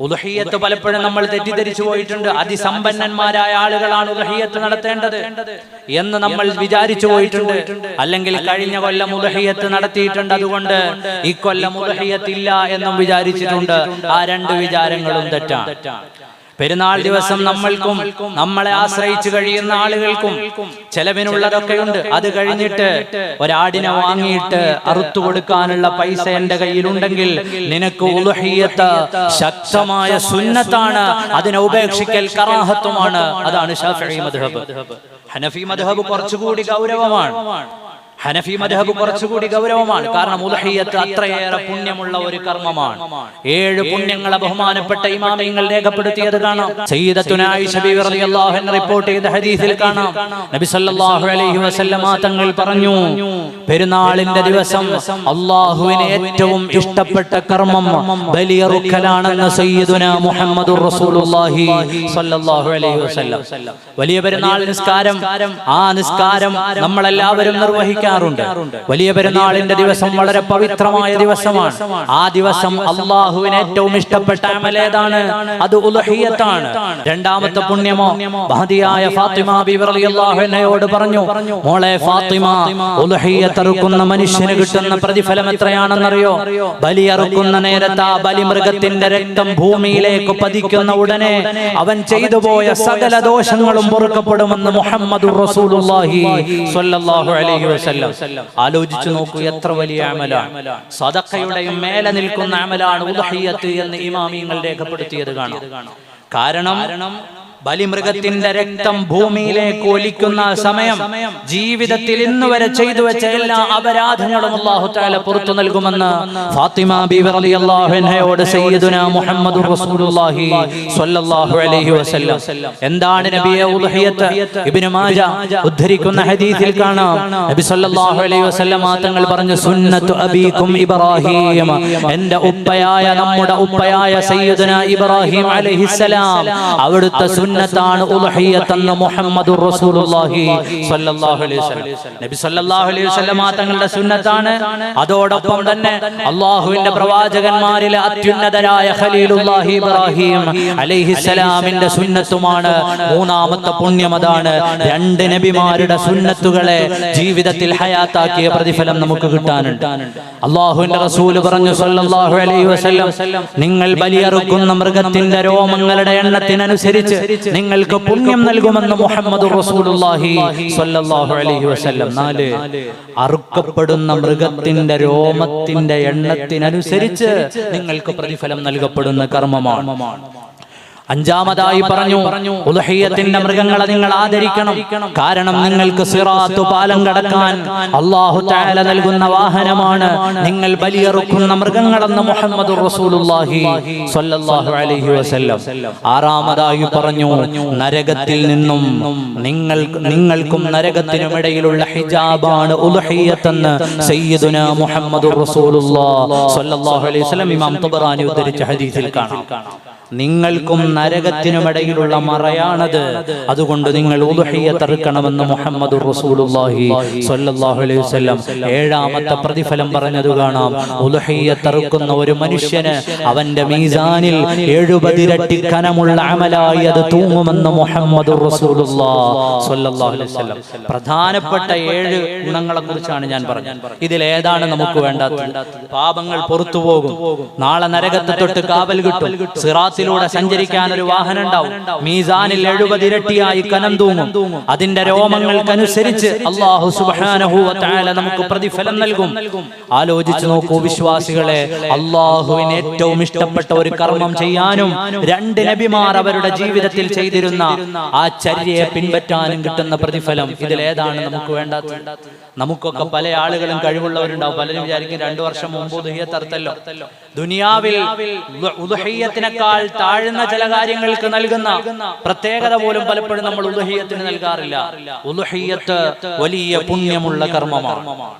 ഉദഹീയത്ത് പലപ്പോഴും നമ്മൾ തെറ്റിദ്ധരിച്ചു പോയിട്ടുണ്ട്. അതിസമ്പന്നന്മാരായ ആളുകളാണ് ഉദഹീയത്ത് നടത്തേണ്ടത് എന്ന് നമ്മൾ വിചാരിച്ചു പോയിട്ടുണ്ട്. അല്ലെങ്കിൽ കഴിഞ്ഞ കൊല്ലം ഉദഹീയത്ത് നടത്തിയിട്ടുണ്ട് അതുകൊണ്ട് ഇക്കൊല്ലം കൊല്ലം ഉദഹീയത്ത് ഇല്ല എന്നും വിചാരിച്ചിട്ടുണ്ട്. ആ രണ്ട് വിചാരങ്ങളും തെറ്റാണ്. പെരുന്നാൾ ദിവസം നമ്മൾക്കും നമ്മളെ ആശ്രയിച്ചു കഴിയുന്ന ആളുകൾക്കും ചെലവിനുള്ളതൊക്കെയുണ്ട് അത് കഴിഞ്ഞിട്ട് ഒരാടിനെ വാങ്ങിയിട്ട് അറുത്തു കൊടുക്കാനുള്ള പൈസ എന്റെ കയ്യിലുണ്ടെങ്കിൽ നിനക്ക് ഉലഹിയത്ത് ശക്തമായ സുന്നത്താണ്. അതിനെ ഉപേക്ഷിക്കൽ കറാഹത്വമാണ് അതാണ് ഷാഫി മദ്ഹബ്. ഹനഫി മദ്ഹബ് കുറച്ചുകൂടി ഗൗരവമാണ്. ഹനഫി മദ്ഹബ് കുറച്ചുകൂടി ഗൗരവമാണ്. കാരണം ഉദഹിയത്ത് അത്രയേറെ പുണ്യമുള്ള ഒരു കർമ്മമാണ്. ഏഴ് പുണ്യങ്ങളെ ബഹുമാനപ്പെട്ട ഇമാമിങ്ങൾ രേഖപ്പെടുത്തിയത് കാണാം സയ്യിദത്തുന ആയിഷ ബീവി റളിയല്ലാഹു അൻഹ റിപ്പോർട്ട് ചെയ്ത ഹദീസിൽ കാണാം. നബി സല്ലല്ലാഹു അലൈഹി വസല്ലമ തങ്ങൾ പറഞ്ഞു പെരുന്നാളിന്റെ ദിവസം അള്ളാഹുവിന് ഏറ്റവും ഇഷ്ടപ്പെട്ട കർമ്മം ബലിയറുക്കലാണെന്ന് സയ്യിദുന മുഹമ്മദുർ റസൂലുള്ളാഹി സല്ലല്ലാഹു അലൈഹി വസല്ലം. വലിയ പെരുന്നാൾ നിസ്കാരം. ആ നിസ്കാരം നമ്മളെല്ലാവരും നിർവഹിക്കാറുണ്ട് വലിയ പെരുന്നാളിന്റെ ദിവസം വളരെ പവിത്രമായ ദിവസമാണ്. ആ ദിവസം അള്ളാഹുവിന് ഏറ്റവും ഇഷ്ടപ്പെട്ട അമലേതാണ്. അത് ഉലഹിയത്താണ്. രണ്ടാമത്തെ പുണ്യമോ? മഹതിയായ ഫാത്തിമ ബിബി റളിയല്ലാഹു അൻഹയോട് പറഞ്ഞു മോളെ ഫാത്തിമ ഉലഹിയത്തറുക്കുന്ന മനുഷ്യന് കിട്ടുന്ന പ്രതിഫലം എത്രയാണെന്നറിയോ? ബലിയറുക്കുന്ന നേരത്ത് ആ ബലിമൃഗത്തിന്റെ രക്തം ഭൂമിയിലേക്ക് പതിക്കുന്ന ഉടനെ അവൻ ചെയ്തു പോയ സകല ദോഷങ്ങളും പൊറുക്കപ്പെടുമെന്ന് മുഹമ്മദ് റസൂലുള്ളാഹി സ്വല്ലല്ലാഹു അലൈഹി വസല്ലം. ആലോചിച്ചു നോക്കൂ എത്ര വലിയ അമലാണ്. സദക്കയുടെയും മേലെ നിൽക്കുന്ന അമലാണ് ഉദഹിയത്ത് എന്ന് ഇമാമിയങ്ങൾ രേഖപ്പെടുത്തിയത് കാണാം. കാരണം ബലിമൃഗത്തിന്റെ രക്തം ഭൂമിയിലേക്ക് ഒലിക്കുന്ന സമയം ജീവിതത്തിൽ ഇന്ന് വരെ ചെയ്തു വെച്ച എല്ലാ അപരാധങ്ങളും അല്ലാഹു തആല പുറത്തു നൽകുമെന്ന് ഫാത്തിമ ബീവർ റളിയല്ലാഹു അൻഹയോട് സയ്യിദുന മുഹമ്മദ് റസൂലുള്ളാഹി സ്വല്ലല്ലാഹു അലൈഹി വസല്ലം. എന്താണ് നബിയെ ഉദ്ഹിയത്ത്? ഇബ്നു മാജ ഉദ്ധരിക്കുന്ന ഹദീസിൽ കാണാം. നബി സല്ലല്ലാഹു അലൈഹി വസല്ലം തങ്ങൾ പറഞ്ഞു സുന്നത്തു അബീകും ഇബ്രാഹിം. എന്റെ ഉപ്പയായ നമ്മുടെ ഉപ്പയായ സയ്യിദുന ഇബ്രാഹിം അലൈഹിസ്സലാം അവിടുത്തെ സുന്നത്താണ് ഉൽഹിയത്തെന്ന് മുഹമ്മദുർ റസൂലുള്ളാഹി സ്വല്ലല്ലാഹു അലൈഹി വസല്ലം. നബി സ്വല്ലല്ലാഹു അലൈഹി വസല്ലം തങ്ങളുടെ സുന്നത്താണ്. അതോടൊപ്പം തന്നെ അള്ളാഹുവിന്റെ പ്രവാചകന്മാരിലെ അത്യുന്നതരായ ഖലീലുല്ലാഹി ഇബ്രാഹിം അലൈഹിസ്സലാമിന്റെ സുന്നത്തുമാണ് മൂന്നാമത്തെ പുണ്യം അതാണ് രണ്ട് നബിമാരുടെ സുന്നത്തുകളെ ജീവിതത്തിൽ ഹയാത്താക്കിയ പ്രതിഫലം നമുക്ക് കിട്ടാനുണ്ട്. അള്ളാഹുവിന്റെ റസൂൽ പറഞ്ഞു സ്വല്ലല്ലാഹു അലൈഹി വസല്ലം നിങ്ങൾ ബലിയറുക്കുന്ന മൃഗത്തിന്റെ രോമങ്ങളുടെ എണ്ണത്തിനനുസരിച്ച് നിങ്ങൾക്ക് പുണ്യം നൽകുമെന്ന് മുഹമ്മദ് നാല് അറുക്കപ്പെടുന്ന മൃഗത്തിന്റെ രോമത്തിന്റെ എണ്ണത്തിനനുസരിച്ച് നിങ്ങൾക്ക് പ്രതിഫലം നൽകപ്പെടുന്ന കർമ്മമാണ്. അഞ്ചാമതായി പറഞ്ഞു ഉദഹീയത്തിന്റെ മൃഗങ്ങളെ നിങ്ങൾ ആദരിക്കണം. കാരണം നിങ്ങൾക്ക് സിറാത്തു പാലം കടക്കാൻ അള്ളാഹു താല നൽകുന്ന വാഹനമാണ്. നിങ്ങൾ ബലിയറുക്കുന്ന മൃഗങ്ങളെന്ന് മുഹമ്മദ് റസൂലുള്ളാഹി സ്വല്ലല്ലാഹു അലൈഹി വസല്ലം. ആറാമതായി പറഞ്ഞു നരകത്തിൽ നിന്നും നിങ്ങൾ നിങ്ങൾക്കും നരകത്തിനും ഇടയിലുള്ള ഹിജാബാണ് ഉദഹീയത്തെന്ന് സയ്യിദുന മുഹമ്മദ് റസൂലുള്ളാഹി സ്വല്ലല്ലാഹു അലൈഹി വസല്ലം ഇമാം തബറാനി ഉദ്ധരിച്ച ഹദീസിൽ കാണാം. നിങ്ങൾക്കും നരകത്തിനുമിടയിലുള്ള മറയാണത്. അതുകൊണ്ട് നിങ്ങൾ ഉദുഹിയത്തെറുക്കണമെന്ന് മുഹമ്മദ് റസൂലുള്ളാഹി സ്വല്ലല്ലാഹു അലൈഹി വസല്ലം. ഏഴാമത്തെ പ്രതിഫലം പറഞ്ഞത് കാണാം. തറുക്കുന്ന ഒരു മനുഷ്യന് അവന്റെ മീസാനിൽ എഴുപതിരട്ടി കനമുള്ള അമലായി അത് തൂങ്ങുമെന്ന് മുഹമ്മദ് സ്വല്ലല്ലാഹു അലൈഹി വസല്ലം. പ്രധാനപ്പെട്ട ഏഴ് ഗുണങ്ങളെ കുറിച്ചാണ് ഞാൻ പറഞ്ഞത്. ഇതിൽ ഏതാണ് നമുക്ക് വേണ്ടാത്തത്? പാപങ്ങൾ പുറത്തു പോകും. നാളെ നരകത്തെ തൊട്ട് കാവൽ കിട്ടും. സിറാത്തിലൂടെ സഞ്ചരിക്കാൻ ഒരു വാഹനം ഉണ്ടാവും മീസാനിൽ എഴുപത് ഇരട്ടിയായി കനം തൂങ്ങും അതിന്റെ രോമങ്ങൾക്കനുസരിച്ച് അള്ളാഹു തആല നമുക്ക് പ്രതിഫലം നൽകും. ആലോചിച്ചു നോക്കൂ വിശ്വാസികളെ. അള്ളാഹുവിന് ഏറ്റവും ഇഷ്ടപ്പെട്ട ഒരു കർമ്മം ചെയ്യാനും രണ്ട് നബിമാർ അവരുടെ ജീവിതത്തിൽ ചെയ്തിരുന്ന ആ ചര്യയെ പിൻപറ്റാനും കിട്ടുന്ന പ്രതിഫലം. ഇതിലേതാണ് നമുക്ക് വേണ്ടത് നമുക്കൊക്കെ പല ആളുകളും കഴിവുള്ളവരുണ്ടാവും. പലരും വിചാരിക്കും രണ്ടു വർഷം മുമ്പ് തർത്തല്ലോ ദുനിയാവിൽ ഉദുഹയ്യത്തിനേക്കാൾ താഴ്ന്ന ചില കാര്യങ്ങൾക്ക് നൽകുന്ന പ്രത്യേകത പോലും പലപ്പോഴും നമ്മൾ ഉദുഹയ്യത്തിന് നൽകാറില്ല. ഉദുഹയ്യത്ത് വലിയ പുണ്യമുള്ള കർമ്മമാണ്.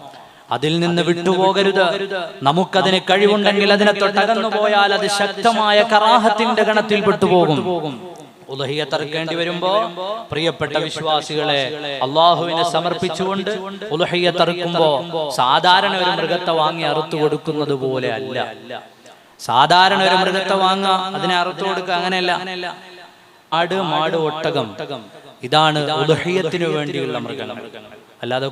അതിൽ നിന്ന് വിട്ടുപോകരുത്. നമുക്കതിന് കഴിവുണ്ടെങ്കിൽ അതിനെ തൊട്ടകന്നു പോയാൽ അത് ശക്തമായ കറാഹത്തിന്റെ ഗണത്തിൽ പെട്ടുപോകും. ഉലഹിയത്തറക്കേണ്ടി വരുമ്പോ പ്രിയപ്പെട്ട വിശ്വാസികളെ അള്ളാഹുവിനെ സമർപ്പിച്ചുകൊണ്ട് ഉലഹിയത്തറക്കുമ്പോ സാധാരണ ഒരു മൃഗത്തെ വാങ്ങി അറുത്തു കൊടുക്കുന്നത് പോലെ അല്ല. സാധാരണ ഒരു മൃഗത്തെ വാങ്ങുക അതിനെ അറുത്തു കൊടുക്കുക അങ്ങനെയല്ല. ആട് മാട് ഒട്ടകം. ഇതാണ് ഉദഹയത്തിനു വേണ്ടിയുള്ള മൃഗങ്ങൾ. അല്ലാതെ